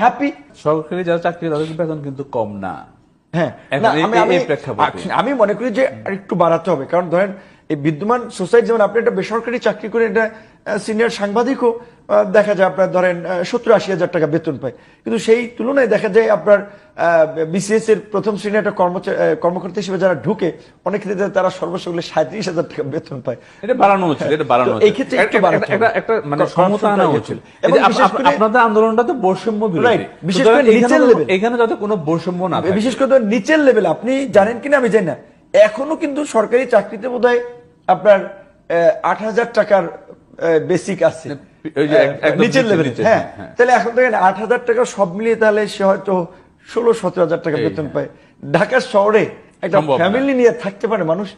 Happy সরকারি যারা চাকরি তাদের বেতন কিন্তু কম না। হ্যাঁ। আমি মনে করি যে একটু বাড়াতে হবে। কারণ ধরেন এই বিদ্যমান সোসাইটি যেমন আপনি একটা বেসরকারি চাকরি করে একটা সিনিয়র সাংবাদিকও দেখা যায় আপনার ধরেন সত্তর আশি হাজার টাকা বেতন পায়। কিন্তু সেই তুলনায় দেখা যায় আপনার বিসিএস এর প্রথম শ্রেণির একটা কর্মকর্তা হিসেবে যারা ঢুকে অনেক ক্ষেত্রে তারা সর্বোচ্চ সাঁত্রিশ হাজার টাকা বেতন পায়। এটা বাড়ানো উচিত এটা বাড়ানো এই ক্ষেত্রে একটা- মানে সমতা আনা উচিত। আপনাদের আন্দোলনটা তো বৈষম্য Right, বিশেষ করে নিচের level। এখানে যাতে কোনো বৈষম্য না বিশেষ করে নিচের লেভেল আপনি জানেন কিনা আমি জানি না। এখনও কিন্তু সরকারি চাকরিতে বোধ আপনার আট হাজার টাকার বেসিক আছে। নিচের নিচে, লেভেলে হ্যাঁ হ্যাঁ। তাহলে এখন দেখেন আট হাজার টাকা সব মিলিয়ে তাহলে সে হয়তো ষোলো সতেরো হাজার টাকা বেতন হ্যাঁ। পায়। ঢাকার শহরে একটা ফ্যামিলি নিয়ে থাকতে পারে মানুষ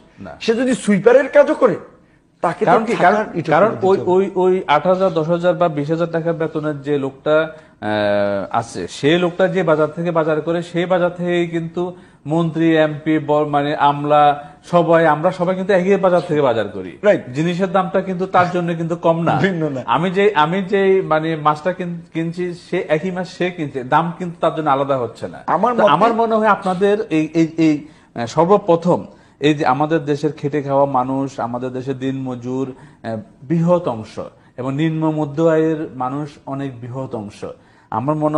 সে যদি সুইপারের কাজও করে তাকে কারণ কি? কারণ কারণ ওই ওই ওই আট হাজার দশ হাজার বা বিশ হাজার টাকার বেতনের যে লোকটা আহ, আছে সে লোকটা যে বাজার থেকে বাজার করে সেই বাজার থেকে কিন্তু মন্ত্রী এমপি মানে আমলা সবাই আমরা সবাই কিন্তু একই বাজার থেকে বাজার করি। জিনিসের দামটা কিন্তু তার জন্য কিন্তু কম না। আমি যে আমি যে মানে মাছটা কিন- কিনছি সে একই মাছ সে কিনছে দাম কিন্তু তার জন্য আলাদা হচ্ছে না। আমার আমার মনে হয় আপনাদের এই এই সর্বপ্রথম এই যে আমাদের দেশের খেটে খাওয়া মানুষ আমাদের দেশের দিন মজুর বৃহৎ অংশ এবং নিম্ন মধ্য আয়ের মানুষ অনেক বৃহৎ অংশ। আমার মনে